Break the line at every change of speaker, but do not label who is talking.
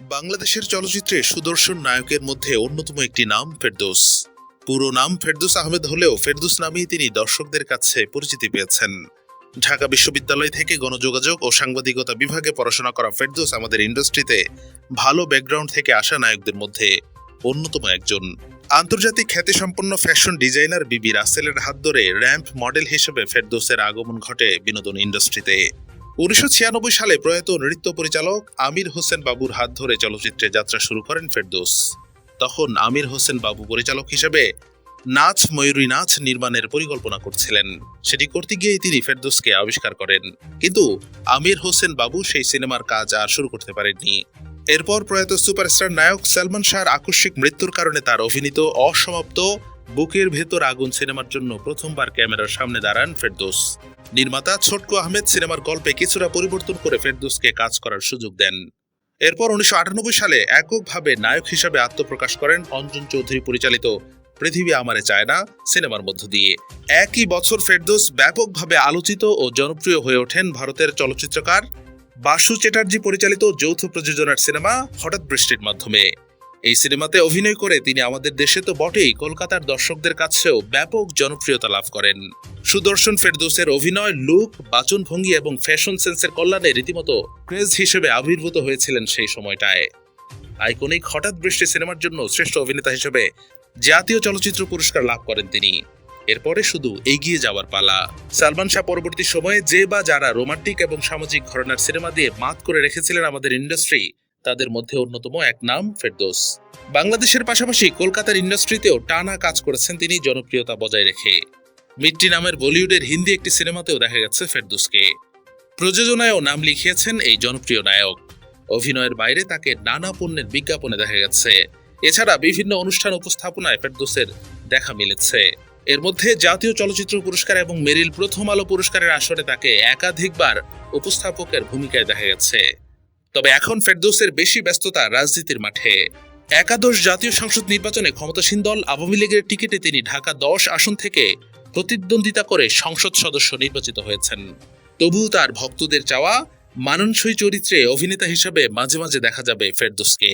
বাংলাদেশের চলচ্চিত্রে সুদর্শন নায়কের মধ্যে অন্যতম একটি নাম ফেরদৌস। পুরো নাম ফেরদৌস আহমেদ হলেও ফেরদৌস নামেই তিনি দর্শকদের কাছে পরিচিতি পেয়েছেন। ঢাকা বিশ্ববিদ্যালয় থেকে গণযোগাযোগ ও সাংবাদিকতা বিভাগে পড়াশোনা করা ফেরদৌস আমাদের ইন্ডাস্ট্রিতে ভালো ব্যাকগ্রাউন্ড থেকে আসা নায়কদের মধ্যে অন্যতম একজন। আন্তর্জাতিক খ্যাতিসম্পন্ন ফ্যাশন ডিজাইনার বিবি রাসেলের হাত ধরে র্যাম্প মডেল হিসেবে ফেরদৌসের আগমন ঘটে বিনোদন ইন্ডাস্ট্রিতে। উনিশশো ছিয়ানব্বই সালে প্রয়াত নৃত্য পরিচালক আমির হোসেন বাবুর হাত ধরে চলচ্চিত্রে যাত্রা শুরু করেন ফেরদৌস। তখন আমির হোসেন বাবু পরিচালক হিসেবে নাচ ময়ূরী নাচ নির্মাণের পরিকল্পনা করছিলেন। সেটি করতে গিয়ে তিনি ফেরদৌসকে আবিষ্কার করেন। কিন্তু আমির হোসেন বাবু সেই সিনেমার কাজ আর শুরু করতে পারেননি। এরপর প্রয়াত সুপারস্টার নায়ক সালমান শাহর আকস্মিক মৃত্যুর কারণে তার অভিনীত অসমাপ্ত বুকের ভেতর আগুন সিনেমার জন্য প্রথমবার ক্যামেরার সামনে দাঁড়ান ফেরদৌস। নির্মাতা ছোটকু আহমেদ সিনেমার গল্পে কিছুটা পরিবর্তন করে ফেরদোসকে কাজ করার সুযোগ দেন। এরপর উনিশশো আটানব্বই সালে এককভাবে নায়ক হিসাবে আত্মপ্রকাশ করেন অঞ্জন চৌধুরী পরিচালিত পৃথিবী আমারে চায় না সিনেমার মধ্য দিয়ে। একই বছর ফেরদৌস ব্যাপকভাবে আলোচিত ও জনপ্রিয় হয়ে ওঠেন ভারতের চলচ্চিত্রকার বাসু চ্যাটার্জি পরিচালিত যৌথ প্রযোজনার সিনেমা হঠাৎ বৃষ্টির মাধ্যমে। এই সিনেমাতে অভিনয় করে তিনি আমাদের দেশে তো বটেই, কলকাতার দর্শকদের কাছেও ব্যাপক জনপ্রিয়তা লাভ করেন। সুদর্শন ফেরদৌসের অভিনয়, লুক, বাচনভঙ্গি এবং ফ্যাশন সেন্সের কল্যাণে রীতিমতো ক্রেজ হিসেবে আবির্ভূত হয়েছিলেন সেই সময়টায়। আইকনিক হঠাৎ বৃষ্টি সিনেমার জন্য শ্রেষ্ঠ অভিনেতা হিসেবে জাতীয় চলচ্চিত্র পুরস্কার লাভ করেন তিনি। এরপরে শুধু এগিয়ে যাওয়ার পালা। সালমান শাহ পরবর্তী সময়ে যে বা যারা রোমান্টিক এবং সামাজিক ঘটনার সিনেমা দিয়ে মাত করে রেখেছিলেন আমাদের ইন্ডাস্ট্রি তাদের মধ্যে অন্যতম এক নাম ফেরদোস। বাংলাদেশের পাশাপাশি কলকাতার ইন্ডাস্ট্রিতেও টানা কাজ করেছেন তিনি জনপ্রিয়তা বজায় রেখে। মিট্টি নামের বলিউডের হিন্দি একটি সিনেমাতেও দেখা গেছে ফেরদোসকে। প্রযোজনায়ও নাম লিখিয়েছেন এই জনপ্রিয় নায়ক। অভিনয়ের বাইরে তাকে নানা পণ্যের বিজ্ঞাপনে দেখা গেছে। এছাড়া বিভিন্ন অনুষ্ঠান উপস্থাপনায় ফেরদোসের দেখা মিলেছে। এর মধ্যে জাতীয় চলচ্চিত্র পুরস্কার এবং মেরিল প্রথম আলো পুরস্কারের আসরে তাকে একাধিকবার উপস্থাপকের ভূমিকায় দেখা গেছে। তবে এখন ফেরদৌসের বেশি ব্যস্ততা রাজনীতির মাঠে। একাদশ জাতীয় সংসদ নির্বাচনে ক্ষমতাসীন দল আওয়ামী লীগের টিকিটে তিনি ঢাকা দশ আসন থেকে প্রতিদ্বন্দ্বিতা করে সংসদ সদস্য নির্বাচিত হয়েছেন। তবুও তার ভক্তদের চাওয়া মানানসই চরিত্রে অভিনেতা হিসেবে মাঝে মাঝে দেখা যাবে ফেরদৌসকে।